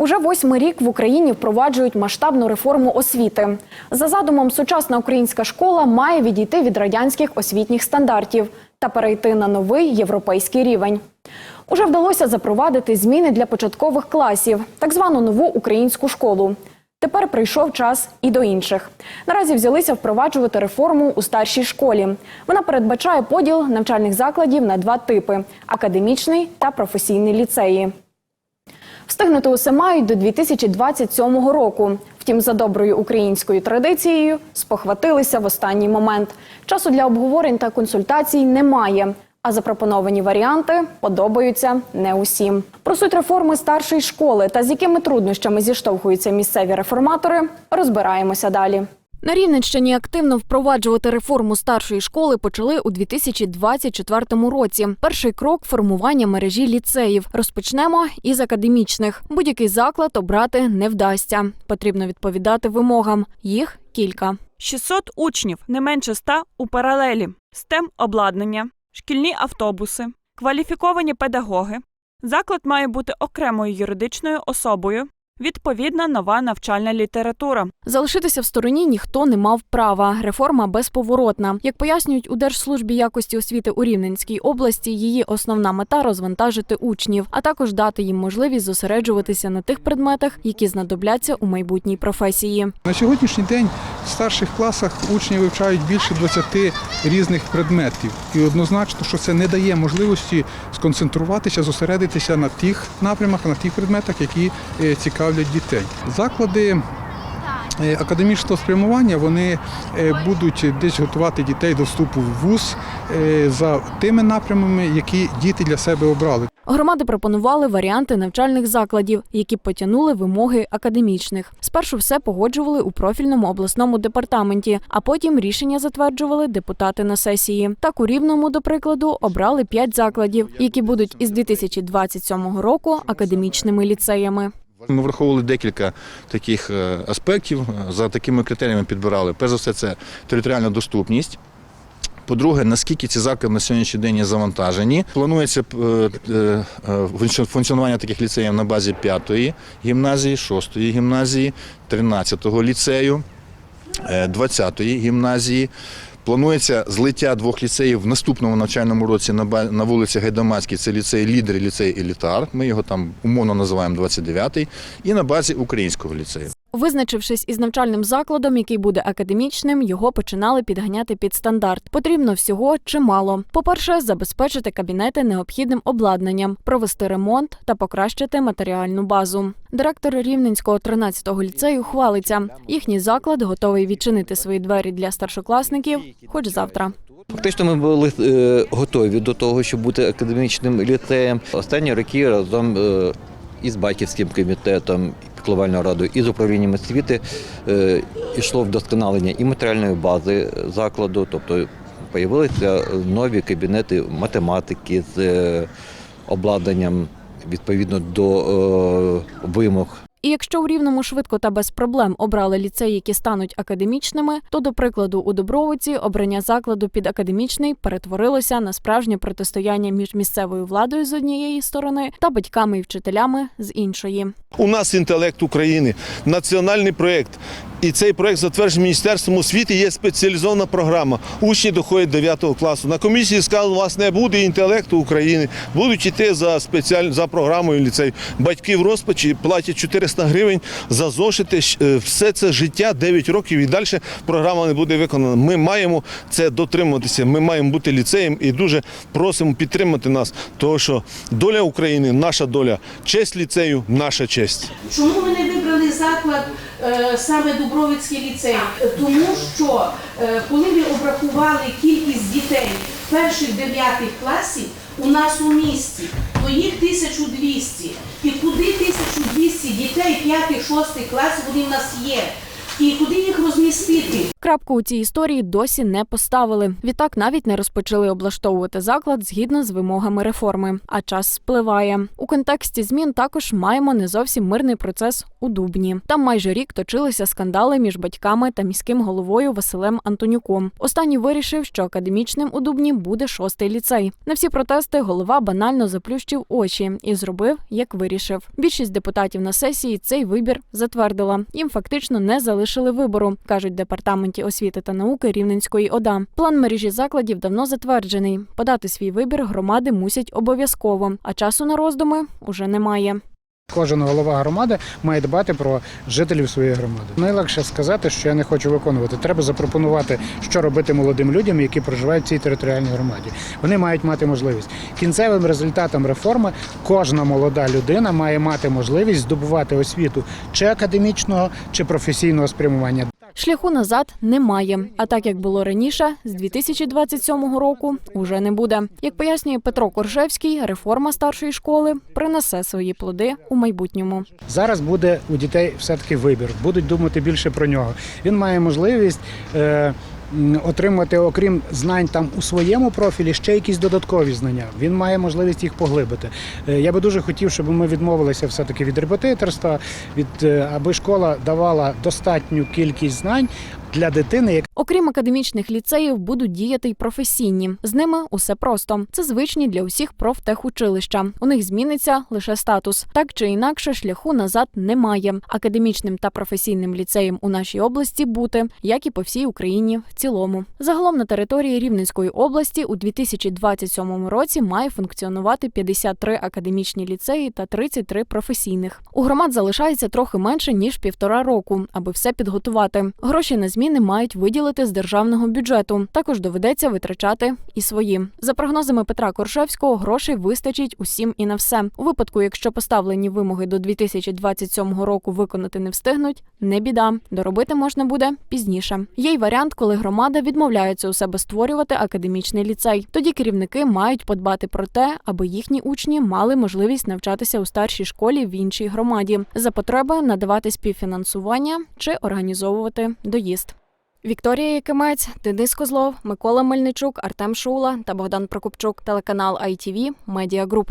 Уже восьмий рік в Україні впроваджують масштабну реформу освіти. За задумом, сучасна українська школа має відійти від радянських освітніх стандартів та перейти на новий європейський рівень. Уже вдалося запровадити зміни для початкових класів, так звану нову українську школу. Тепер прийшов час і до інших. Наразі взялися впроваджувати реформу у старшій школі. Вона передбачає поділ навчальних закладів на два типи: академічний та професійний ліцеї. Встигнути усе мають до 2027 року. Втім, за доброю українською традицією спохватилися в останній момент. Часу для обговорень та консультацій немає. А запропоновані варіанти подобаються не усім. Про суть реформи старшої школи та з якими труднощами зіштовхуються місцеві реформатори, розбираємося далі. На Рівненщині активно впроваджувати реформу старшої школи почали у 2024 році. Перший крок формування мережі ліцеїв. Розпочнемо із академічних. Будь-який заклад обрати не вдасться. Потрібно відповідати вимогам. Їх кілька. 600 учнів, не менше 100 у паралелі, STEM обладнання, шкільні автобуси, кваліфіковані педагоги. Заклад має бути окремою юридичною особою, відповідна нова навчальна література. Залишитися в стороні ніхто не мав права. Реформа безповоротна. Як пояснюють у Держслужбі якості освіти у Рівненській області, її основна мета розвантажити учнів, а також дати їм можливість зосереджуватися на тих предметах, які знадобляться у майбутній професії. На сьогоднішній день в старших класах учні вивчають більше 20 різних предметів. І однозначно, що це не дає можливості сконцентруватися, зосередитися на тих напрямах, на тих предметах, які е, цікавлять дітей. Заклади е, академічного спрямування вони е, будуть десь готувати дітей до вступу в вуз е, за тими напрямами, які діти для себе обрали. Громади пропонували варіанти навчальних закладів, які потягнули вимоги академічних. Спершу все погоджували у профільному обласному департаменті, а потім рішення затверджували депутати на сесії. Так у Рівному, до прикладу, обрали п'ять закладів, які будуть із 2027 року академічними ліцеями. Ми враховували декілька таких е, аспектів. За такими критеріями підбирали. Перш за все, це територіальна доступність. По-друге, наскільки ці заклади на сьогоднішній день є завантажені. Планується е, е, е, функціонування таких ліцеїв на базі 5-ї гімназії, 6-ї гімназії, 13-го ліцею, е, 20-ї гімназії. Планується злиття двох ліцеїв в наступному навчальному році на вулиці Гайдамацькій. Це ліцей Лідер ліцей Елітар. Ми його там умовно називаємо 29-й. І на базі українського ліцею. Визначившись із навчальним закладом, який буде академічним, його починали підганяти під стандарт. Потрібно всього чимало. По-перше, забезпечити кабінети необхідним обладнанням, провести ремонт та покращити матеріальну базу. Директор Рівненського 13-го ліцею хвалиться. Їхній заклад готовий відчинити свої двері для старшокласників, хоч завтра. Фактично ми були е, готові до того, щоб бути академічним ліцеєм. Останні роки разом е, з батьківським комітетом, і піклувальною радою і з управлінням освіти е, йшло вдосконалення і матеріальної бази закладу, тобто з'явилися нові кабінети математики з е, обладнанням відповідно до е, вимог І якщо у рівному швидко та без проблем обрали ліцеї, які стануть академічними, то до прикладу у Добровиці обрання закладу під академічний перетворилося на справжнє протистояння між місцевою владою з однієї сторони та батьками і вчителями з іншої. У нас інтелект України, національний проєкт. І цей проєкт затверджений Міністерством освіти. Є спеціалізована програма. Учні доходять 9 класу. На комісії сказали, у вас не буде інтелекту України, будуть йти за спеціаль... за програмою ліцею. Батьки в розпачі платять 400 гривень за зошити. Е, Все це життя 9 років і далі програма не буде виконана. Ми маємо це дотримуватися. Ми маємо бути ліцеєм і дуже просимо підтримати нас, тому що доля України наша доля, честь ліцею наша честь. Чому ви не вибрали заклад е, саме Дубровицький ліцей? Тому що е, коли ми обрахували кількість дітей перших дев'ятих класів у нас у місті, то їх 1200. І куди 1200 дітей 5-6 класів вони в нас є? І куди їх розмістити. Крапку у цій історії досі не поставили. Відтак навіть не розпочали облаштовувати заклад згідно з вимогами реформи. А час спливає. У контексті змін також маємо не зовсім мирний процес у Дубні. Там майже рік точилися скандали між батьками та міським головою Василем Антонюком. Останній вирішив, що академічним у Дубні буде шостий ліцей. На всі протести голова банально заплющив очі і зробив, як вирішив. Більшість депутатів на сесії цей вибір затвердила. Їм фактично не залишили вибору, кажуть в департаменті освіти та науки Рівненської ОДА. План мережі закладів давно затверджений. Подати свій вибір громади мусять обов'язково, а часу на роздуми уже немає. Кожен голова громади має дбати про жителів своєї громади. Найлегше сказати, що я не хочу виконувати. Треба запропонувати, що робити молодим людям, які проживають в цій територіальній громаді. Вони мають мати можливість. Кінцевим результатом реформи кожна молода людина має мати можливість здобувати освіту чи академічного, чи професійного спрямування. Шляху назад немає. А так як було раніше, з 2027 року уже не буде. Як пояснює Петро Коржевський, реформа старшої школи принесе свої плоди у майбутньому. Зараз буде у дітей все-таки вибір, будуть думати більше про нього. Він має можливість е, отримати, окрім знань там у своєму профілі, ще якісь додаткові знання. Він має можливість їх поглибити. Е, я би дуже хотів, щоб ми відмовилися все-таки від репетиторства, від е, аби школа давала достатню кількість знань для дитини, яка Окрім академічних ліцеїв, будуть діяти й професійні. З ними усе просто. Це звичні для усіх профтехучилища. У них зміниться лише статус. Так чи інакше, шляху назад немає. Академічним та професійним ліцеєм у нашій області бути, як і по всій Україні в цілому. Загалом на території Рівненської області у 2027 році має функціонувати 53 академічні ліцеї та 33 професійних. У громад залишається трохи менше ніж півтора року, аби все підготувати. Гроші на зміни мають виділити з державного бюджету. Також доведеться витрачати і свої. За прогнозами Петра Коршевського, грошей вистачить усім і на все. У випадку, якщо поставлені вимоги до 2027 року виконати не встигнуть, не біда. Доробити можна буде пізніше. Є й варіант, коли громада відмовляється у себе створювати академічний ліцей. Тоді керівники мають подбати про те, аби їхні учні мали можливість навчатися у старшій школі в іншій громаді. За потреби надавати співфінансування чи організовувати доїзд. Вікторія Якимець, Денис Козлов, Микола Мельничук, Артем Шула та Богдан Прокопчук. Телеканал ITV Медіа Group.